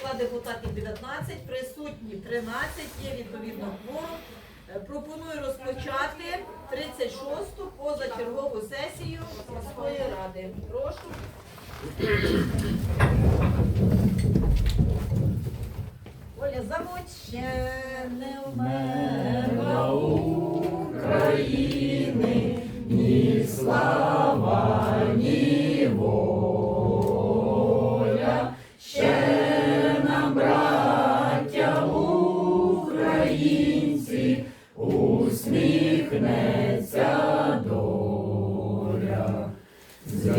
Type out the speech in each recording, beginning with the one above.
числа депутатів 19, присутні 13, є відповідно кворум. Е, Пропоную розпочати 36-ту позачергову сесію міської ради. Прошу. Оля, заводь ще не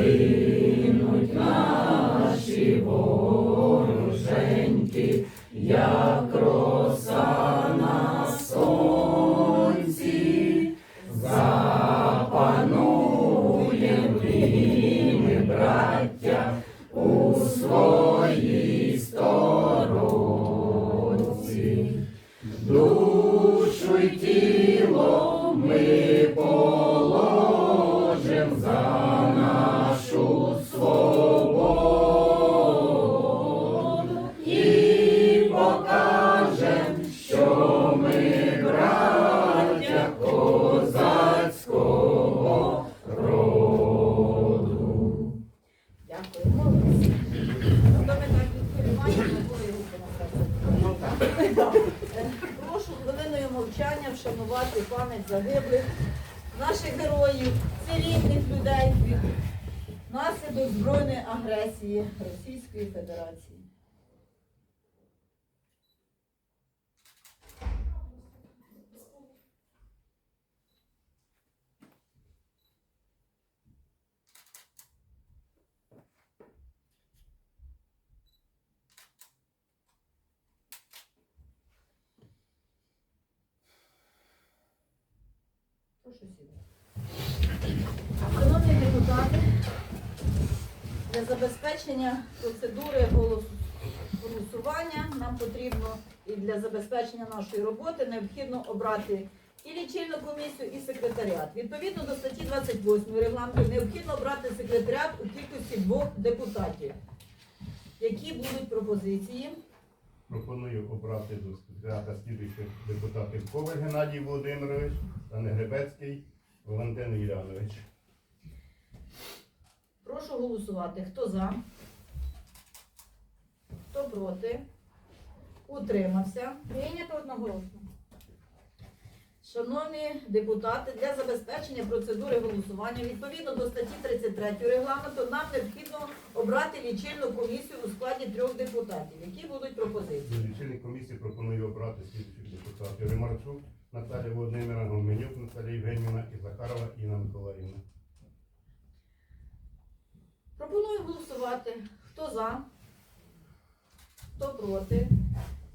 Згинуть загиблих наших героїв, цивільних людей від наслідок збройної агресії Російської Федерації. Прошу сідати. Шановні депутати, для забезпечення процедури голосування нам потрібно і для забезпечення нашої роботи необхідно обрати і лічильну комісію, і секретаріат. Відповідно до статті 28 регламенту необхідно обрати секретаріат у кількості двох депутатів. Які будуть пропозиції? Пропоную обрати до секретаря слідуючих депутатів Коваль Геннадій Володимирович та Негребецький Валентин Юлянович. Прошу голосувати. Хто за? Хто проти? Утримався. Прийнято одноголосно. Шановні депутати, для забезпечення процедури голосування відповідно до статті 33 регламенту нам необхідно обрати лічильну комісію у складі трьох депутатів. Які будуть пропозиції? До лічильної комісії пропоную обрати слідуючих депутатів Ремарчук Наталія Володимира, Гуменюк Наталія Євгенівна і Захарова Інна Миколаївна. Пропоную голосувати. Хто за? Хто проти?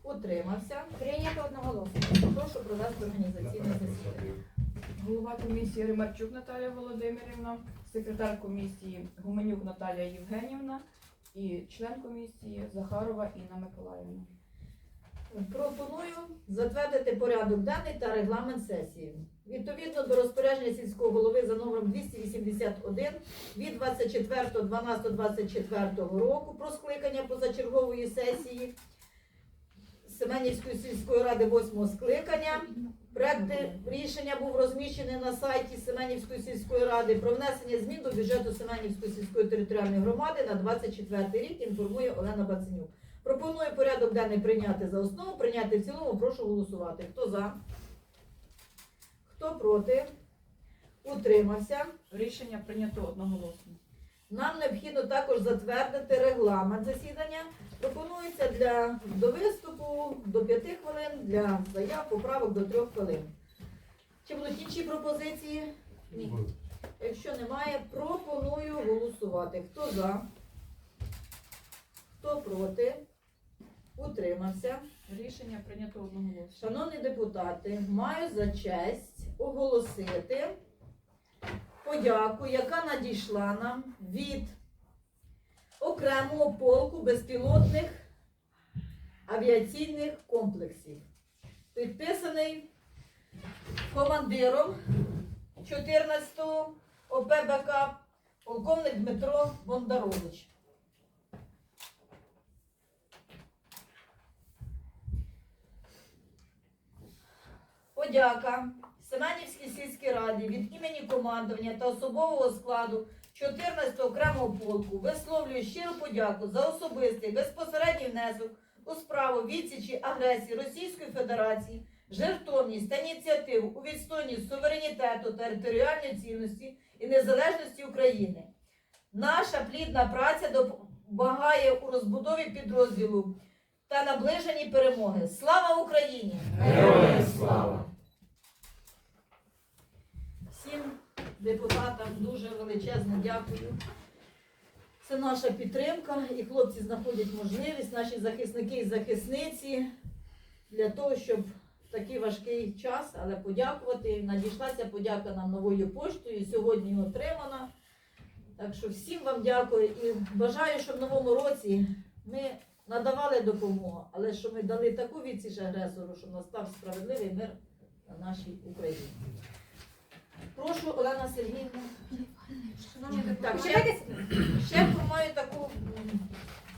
Утримався. Прийнято одноголосно. Прошу провести організаційне засідання. Голова комісії Римарчук Наталія Володимирівна, секретар комісії Гуменюк Наталія Євгенівна і член комісії Захарова Інна Миколаївна. Пропоную затвердити порядок денний та регламент сесії. Відповідно до розпорядження сільського голови за номером 281 від 24.12.24 року про скликання позачергової сесії Семенівської сільської ради 8 скликання. Проект рішення був розміщений на сайті Семенівської сільської ради про внесення змін до бюджету Семенівської сільської територіальної громади на 24 рік. Інформує Олена Баценюк. Пропоную порядок денний прийняти за основу, прийняти в цілому. Прошу голосувати. Хто за? Хто проти? Утримався. Рішення прийнято одноголосно. Нам необхідно також затвердити регламент засідання. Пропонується для до виступу до 5 хвилин, для заяв поправок до 3 хвилин. Чи будуть інші пропозиції? Ні. Якщо немає, пропоную голосувати. Хто за? Хто проти? Утримався. Рішення прийнято одноголосно. Шановні депутати, маю за честь оголосити подяку, яка надійшла нам від окремого полку безпілотних авіаційних комплексів. Підписаний командиром 14-го ОПБК полковник Дмитро Бондарович. Подяка Семенівській сільській раді від імені командування та особового складу 14 окремого полку висловлюю щиру подяку за особистий безпосередній внесок у справу відсічі агресії Російської Федерації, жертовність та ініціативу у відстоюванні суверенітету, територіальної цінності і незалежності України. Наша плідна праця допомагає у розбудові підрозділу та наближенні перемоги. Слава Україні! Героям слава! Всім депутатам дуже величезне дякую. Це наша підтримка, і хлопці знаходять можливість, наші захисники і захисниці, для того, щоб в такий важкий час, але подякувати. Надійшла ця подяка нам новою поштою, сьогодні отримана. Так що всім вам дякую і бажаю, щоб в новому році ми надавали допомогу, але щоб ми дали таку відсіч агресору, щоб настав справедливий мир на нашій Україні. Прошу, Олена Сергіївна. Так, ще, ще маю таку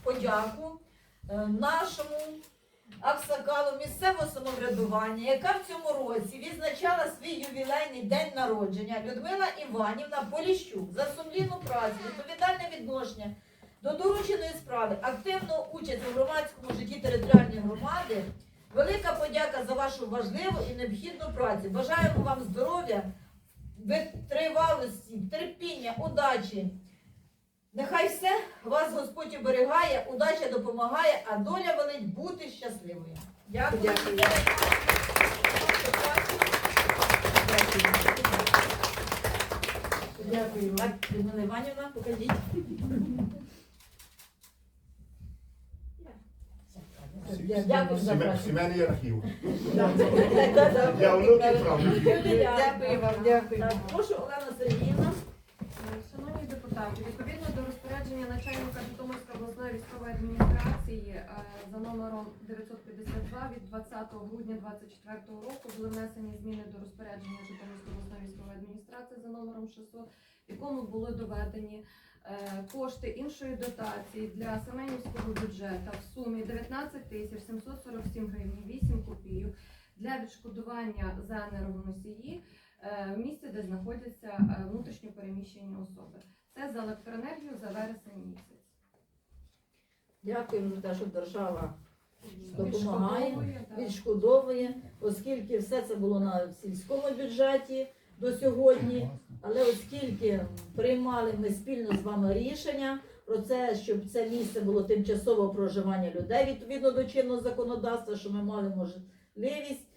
подяку е, нашому Аксакалу місцевого самоврядування, яка в цьому році відзначала свій ювілейний день народження Людмила Іванівна Поліщук за сумлінну працю, відповідальне відношення до дорученої справи, активну участь у громадському житті територіальної громади. Велика подяка за вашу важливу і необхідну працю. Бажаємо вам здоров'я, витривалості, терпіння, удачі. Нехай все вас Господь оберігає, удача допомагає, а доля велить бути щасливою. Дякую. Дякую. Дякую. Дякую. Людмила Іванівна, покажіть. Дякую за працю. Сімейний архів. Я внуків правда. Дякую вам, дякую. Так, Прошу, Олена Сергіївна. Шановні депутати, відповідно до розпорядження начальника Житомирської обласної військової адміністрації е, за номером 952 від 20 грудня 2024 року були внесені зміни до розпорядження Житомирської обласної військової адміністрації за номером 600, якому були доведені е, кошти іншої дотації для Семенівського бюджету в сумі 19 тисяч 747 гривень 8 копійок для відшкодування за енергоносії е, в місці, де знаходяться е, внутрішньо переміщені особи. Це за електроенергію за вересень місяць. Дякуємо за те, що держава допомагає, Відшкодовує, оскільки все це було на сільському бюджеті до сьогодні. Але оскільки приймали ми спільно з вами рішення про це, щоб це місце було тимчасового проживання людей відповідно до чинного законодавства, що ми мали можливість е,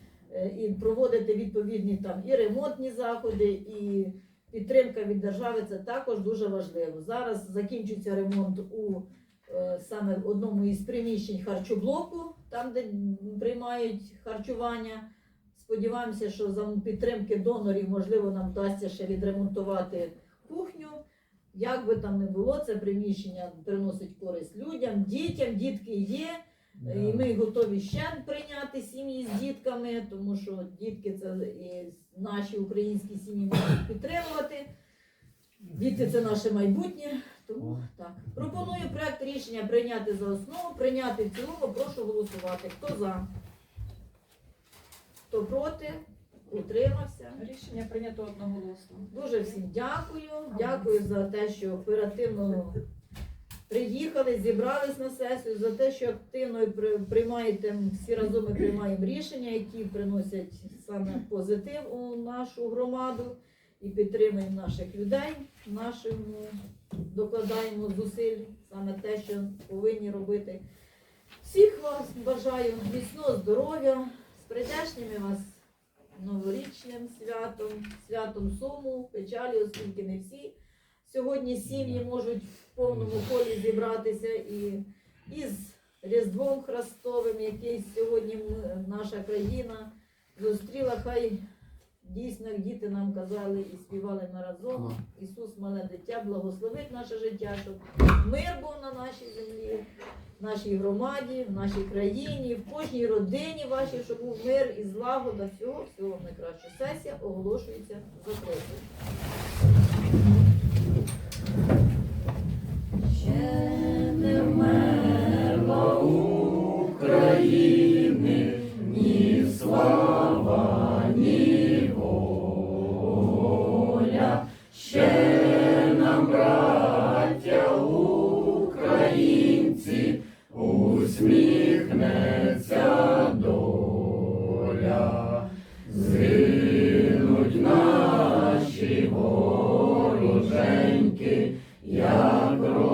і проводити відповідні там і ремонтні заходи, і підтримка від держави це також дуже важливо. Зараз закінчується ремонт у е, саме в одному із приміщень харчоблоку, там де приймають харчування. Сподіваємося, що за підтримки донорів, можливо, нам вдасться ще відремонтувати кухню. Як би там не було, це приміщення приносить користь людям, дітям, дітки є. І ми готові ще прийняти сім'ї з дітками, тому що дітки це і наші українські сім'ї можуть підтримувати. Діти це наше майбутнє. Тому так. Пропоную проект рішення прийняти за основу, прийняти в цілому. Прошу голосувати. Хто за? Хто проти? Утримався. Рішення прийнято одноголосно. Дуже всім дякую. Дякую за те, що оперативно приїхали, зібрались на сесію, за те, що активно при- приймаєте, всі разом ми приймаємо рішення, які приносять саме позитив у нашу громаду і підтримуємо наших людей, нашому докладаємо зусиль, саме те, що повинні робити. Всіх вас бажаю міцного здоров'я, з прийдешніми вас новорічним святом, святом суму, печалі, оскільки не всі сьогодні сім'ї можуть в повному колі зібратися і із Різдвом Христовим, який сьогодні наша країна зустріла. Хай дійсно діти нам казали і співали на разом. Ісус, мале дитя, благословить наше життя, щоб мир був на нашій землі, в нашій громаді, в нашій країні, в кожній родині вашій, щоб був мир і злагода. Всього, всього найкраще. Сесія оголошується закритою. Ще не вмерла ні слава. Ще нам, браття українці, усміхнеться доля, згинуть наші вороженьки, як роз.